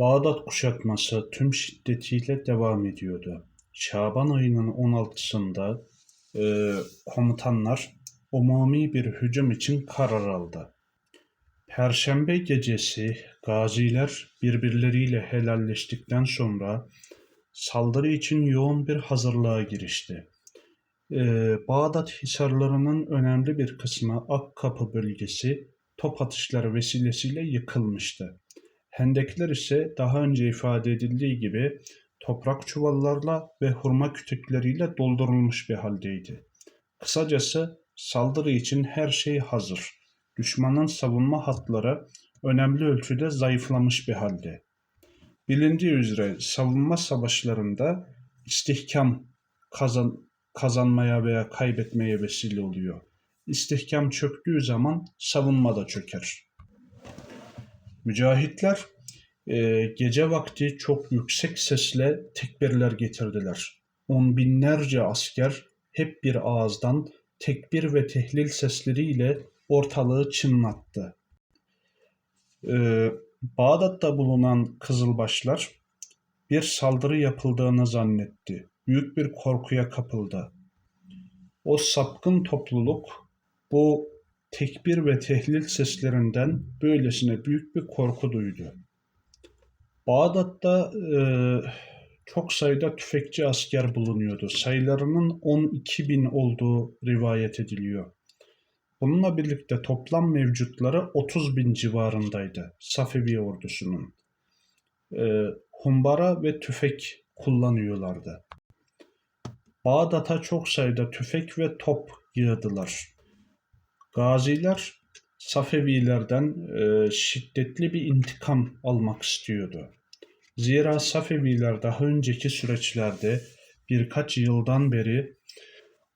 Bağdat kuşatması tüm şiddetiyle devam ediyordu. Şaban ayının 16'sında e, komutanlar umumi bir hücum için karar aldı. Perşembe gecesi gaziler birbirleriyle helalleştikten sonra saldırı için yoğun bir hazırlığa girişti. Ee, Bağdat hisarlarının önemli bir kısmı Akkapı bölgesi top atışları vesilesiyle yıkılmıştı. Hendekler ise daha önce ifade edildiği gibi toprak çuvallarla ve hurma kütükleriyle doldurulmuş bir haldeydi. Kısacası saldırı için her şey hazır. Düşmanın savunma hatları önemli ölçüde zayıflamış bir halde. Bilindiği üzere savunma savaşlarında istihkam kazan, kazanmaya veya kaybetmeye vesile oluyor. İstihkam çöktüğü zaman savunma da çöker. Mücahitler e, gece vakti çok yüksek sesle tekbirler getirdiler. On binlerce asker hep bir ağızdan tekbir ve tehlil sesleriyle ortalığı çınlattı. Ee, Bağdat'ta bulunan Kızılbaşlar bir saldırı yapıldığını zannetti. Büyük bir korkuya kapıldı. O sapkın topluluk bu tekbir ve tehlil seslerinden böylesine büyük bir korku duydu. Bağdat'ta e, çok sayıda tüfekçi asker bulunuyordu. Sayılarının 12 bin olduğu rivayet ediliyor. Bununla birlikte toplam mevcutları 30 bin civarındaydı Safevi ordusunun. E, humbara ve tüfek kullanıyorlardı. Bağdat'a çok sayıda tüfek ve top yığdılar. Gaziler Safevilerden e, şiddetli bir intikam almak istiyordu. Zira Safeviler daha önceki süreçlerde birkaç yıldan beri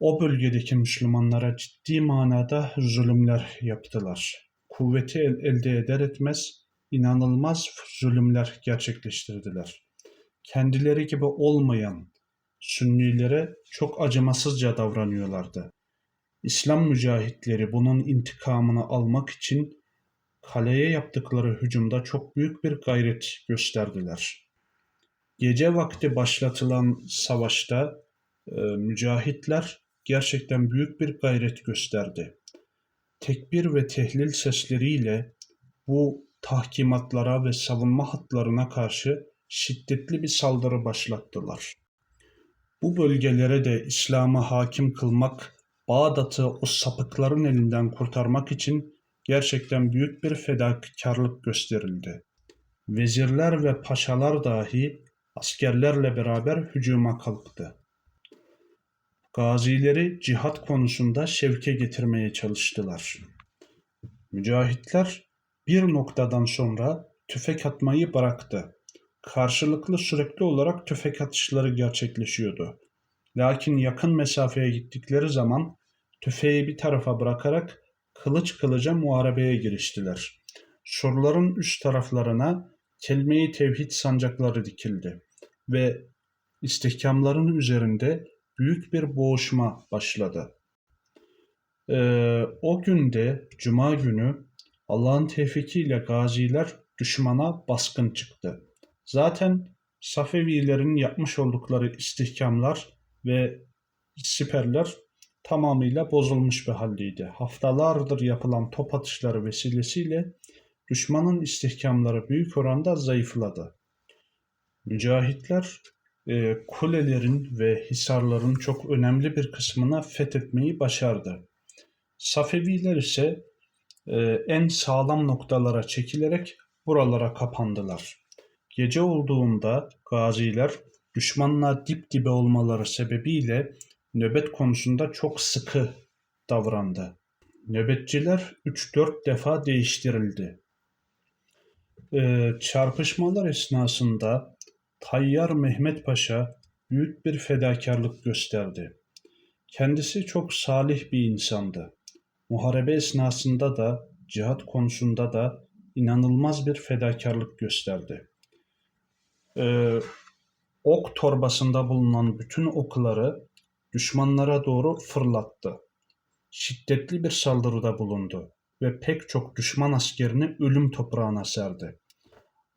o bölgedeki Müslümanlara ciddi manada zulümler yaptılar. Kuvveti el- elde eder etmez inanılmaz zulümler gerçekleştirdiler. Kendileri gibi olmayan Sünnilere çok acımasızca davranıyorlardı. İslam mücahitleri bunun intikamını almak için kaleye yaptıkları hücumda çok büyük bir gayret gösterdiler. Gece vakti başlatılan savaşta e, mücahitler gerçekten büyük bir gayret gösterdi. Tekbir ve tehlil sesleriyle bu tahkimatlara ve savunma hatlarına karşı şiddetli bir saldırı başlattılar. Bu bölgelere de İslam'ı hakim kılmak, Bağdat'ı o sapıkların elinden kurtarmak için gerçekten büyük bir fedakarlık gösterildi. Vezirler ve paşalar dahi askerlerle beraber hücuma kalktı. Gazileri cihat konusunda şevke getirmeye çalıştılar. Mücahitler bir noktadan sonra tüfek atmayı bıraktı. Karşılıklı sürekli olarak tüfek atışları gerçekleşiyordu. Lakin yakın mesafeye gittikleri zaman tüfeği bir tarafa bırakarak kılıç kılıca muharebeye giriştiler. Surların üst taraflarına kelime-i tevhid sancakları dikildi ve istihkamların üzerinde büyük bir boğuşma başladı. Ee, o günde Cuma günü Allah'ın tevfikiyle gaziler düşmana baskın çıktı. Zaten Safevilerin yapmış oldukları istihkamlar ve siperler tamamıyla bozulmuş bir haldeydi. Haftalardır yapılan top atışları vesilesiyle düşmanın istihkamları büyük oranda zayıfladı. Mücahitler e, kulelerin ve hisarların çok önemli bir kısmına fethetmeyi başardı. Safeviler ise e, en sağlam noktalara çekilerek buralara kapandılar. Gece olduğunda gaziler düşmanla dip dibe olmaları sebebiyle nöbet konusunda çok sıkı davrandı. Nöbetçiler 3-4 defa değiştirildi. Ee, çarpışmalar esnasında Tayyar Mehmet Paşa büyük bir fedakarlık gösterdi. Kendisi çok salih bir insandı. Muharebe esnasında da cihat konusunda da inanılmaz bir fedakarlık gösterdi. Ee, ok torbasında bulunan bütün okları düşmanlara doğru fırlattı. Şiddetli bir saldırıda bulundu ve pek çok düşman askerini ölüm toprağına serdi.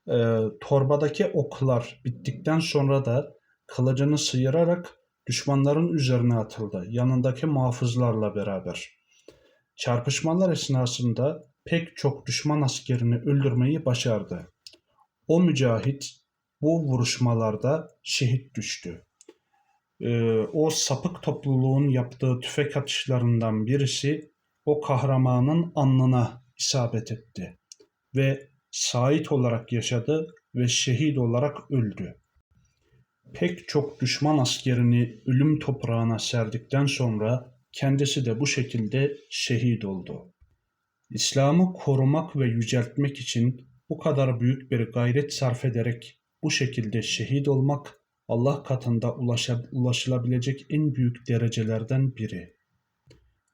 e, torbadaki oklar bittikten sonra da kılıcını sıyırarak düşmanların üzerine atıldı. Yanındaki muhafızlarla beraber. Çarpışmalar esnasında pek çok düşman askerini öldürmeyi başardı. O mücahit bu vuruşmalarda şehit düştü. Ee, o sapık topluluğun yaptığı tüfek atışlarından birisi o kahramanın alnına isabet etti ve şahit olarak yaşadı ve şehit olarak öldü. Pek çok düşman askerini ölüm toprağına serdikten sonra kendisi de bu şekilde şehit oldu. İslam'ı korumak ve yüceltmek için bu kadar büyük bir gayret sarf ederek bu şekilde şehit olmak Allah katında ulaşılabilecek en büyük derecelerden biri.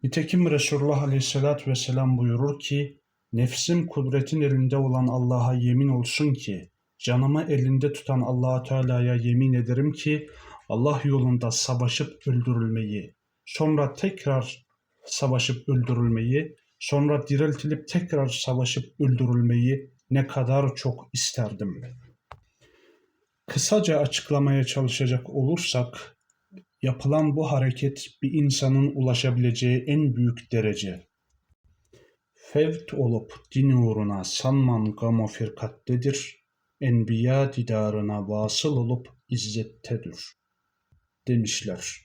Nitekim Resulullah Aleyhisselatü Vesselam buyurur ki, Nefsim kudretin elinde olan Allah'a yemin olsun ki, canımı elinde tutan allah Teala'ya yemin ederim ki, Allah yolunda savaşıp öldürülmeyi, sonra tekrar savaşıp öldürülmeyi, sonra diriltilip tekrar savaşıp öldürülmeyi ne kadar çok isterdim. Kısaca açıklamaya çalışacak olursak, yapılan bu hareket bir insanın ulaşabileceği en büyük derece. Fevt olup din uğruna sanman gamo firkattedir, enbiya didarına vasıl olup izzettedir, demişler.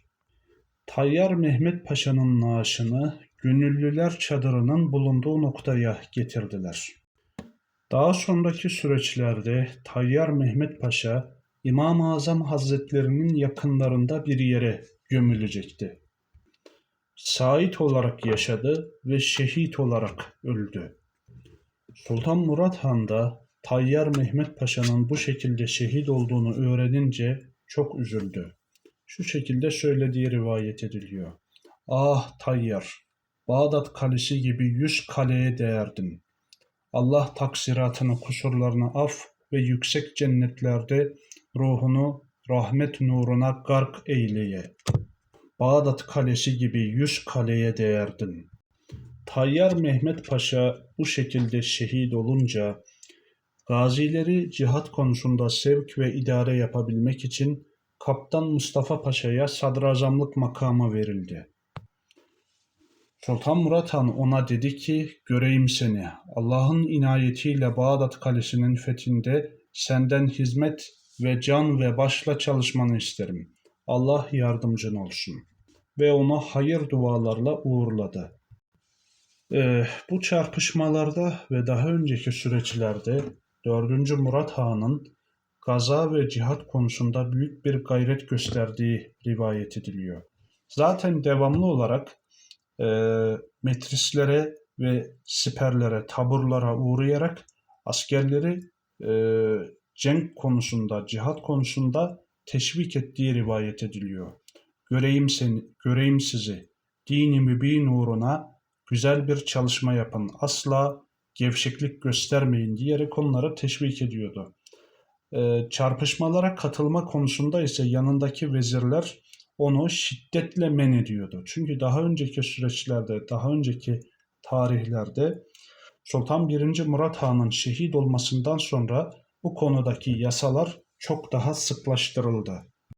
Tayyar Mehmet Paşa'nın naaşını gönüllüler çadırının bulunduğu noktaya getirdiler. Daha sonraki süreçlerde Tayyar Mehmet Paşa İmam-ı Azam Hazretlerinin yakınlarında bir yere gömülecekti. Sait olarak yaşadı ve şehit olarak öldü. Sultan Murat Han da Tayyar Mehmet Paşa'nın bu şekilde şehit olduğunu öğrenince çok üzüldü. Şu şekilde söylediği rivayet ediliyor. Ah Tayyar, Bağdat kalesi gibi yüz kaleye değerdin. Allah taksiratını, kusurlarını af ve yüksek cennetlerde ruhunu rahmet nuruna gark eyleye. Bağdat kalesi gibi yüz kaleye değerdin. Tayyar Mehmet Paşa bu şekilde şehit olunca gazileri cihat konusunda sevk ve idare yapabilmek için Kaptan Mustafa Paşa'ya sadrazamlık makamı verildi. Sultan Murat Han ona dedi ki, göreyim seni, Allah'ın inayetiyle Bağdat Kalesi'nin fethinde senden hizmet ve can ve başla çalışmanı isterim. Allah yardımcın olsun. Ve onu hayır dualarla uğurladı. Ee, bu çarpışmalarda ve daha önceki süreçlerde 4. Murat Han'ın gaza ve cihat konusunda büyük bir gayret gösterdiği rivayet ediliyor. Zaten devamlı olarak e, metrislere ve siperlere, taburlara uğrayarak askerleri e, cenk konusunda, cihat konusunda teşvik ettiği rivayet ediliyor. Göreyim seni, göreyim sizi. Dini mübin uğruna güzel bir çalışma yapın. Asla gevşeklik göstermeyin diyerek onları teşvik ediyordu. Ee, çarpışmalara katılma konusunda ise yanındaki vezirler onu şiddetle men ediyordu. Çünkü daha önceki süreçlerde, daha önceki tarihlerde Sultan 1. Murat Han'ın şehit olmasından sonra bu konudaki yasalar çok daha sıklaştırıldı.